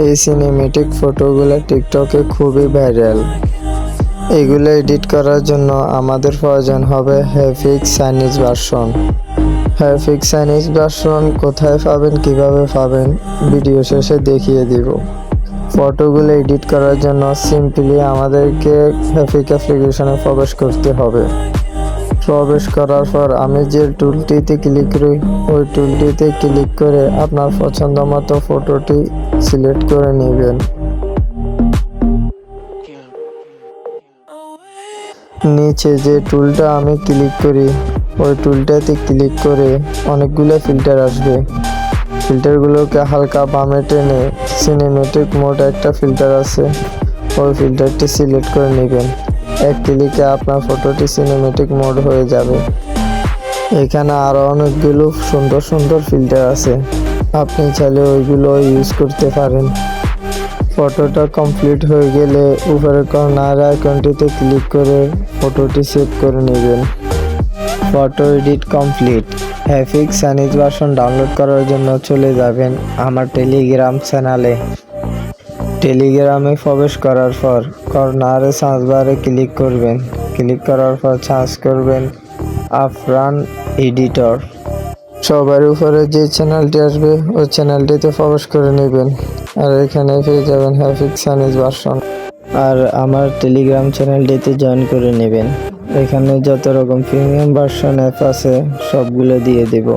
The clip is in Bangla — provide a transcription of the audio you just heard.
এই সিনেমেটিক ফটোগুলো টিকটকে খুবই ভাইরাল এগুলো এডিট করার জন্য আমাদের প্রয়োজন হবে হ্যাফিক্স সাইনিজ ভার্সন হ্যাফিক্স চাইনিজ ভার্সন কোথায় পাবেন, কীভাবে পাবেন ভিডিও শেষে দেখিয়ে দিব। ফটোগুলো এডিট করার জন্য সিম্পলি আমাদেরকে হ্যাফিক অ্যাপ্লিকেশনে প্রবেশ করতে হবে। প্রবেশ করার পর আমি যে টুলটিতে ক্লিক করি, ওই টুলটিতে ক্লিক করে আপনার পছন্দ মতো ফটোটি সিলেক্ট করে নেবেন। নিচে যে টুলটা আমি ক্লিক করি, ওই টুলটাতে ক্লিক করে অনেকগুলো ফিল্টার আসবে। ফিল্টারগুলোকে হালকা বামে টেনে সিনেমেটিক মোড একটা ফিল্টার আছে, ওই ফিল্টারটি সিলেক্ট করে নেবেন। এক ক্লিকে আপনার ফটোটি সিনেমেটিক মোড হয়ে যাবে। এখানে আরও অনেকগুলো সুন্দর সুন্দর ফিল্টার আছে। আপনি চাইলে ওইগুলো ইউজ করতে পারেন। ফটোটা কমপ্লিট হয়ে গেলে উপরে কর্নার আইকনটিতে ক্লিক করে ফটোটি সেভ করে নেবেন। ফটো এডিট কমপ্লিট হ্যাফিক্স চাইনিজ ভার্সন ডাউনলোড করার জন্য চলে যাবেন আমার টেলিগ্রাম চ্যানেলে টেলিগ্রামে প্রবেশ করার পর কর্নারে সার্চ ক্লিক করবেন। ক্লিক করার পর সার্চ করবেন আফরান এডিটর সবার উপরে যে চ্যানেলটি আসবে, ওই চ্যানেলটিতে প্রবেশ করে নেবেন। আর এখানে পেয়ে যাবেন হ্যাফিক সানিজ ভার্সন আর আমার টেলিগ্রাম চ্যানেলটিতে জয়েন করে নেবেন। এখানে যত রকম প্রিমিয়াম ভার্সন অ্যাপ আছে, সবগুলো দিয়ে দেব।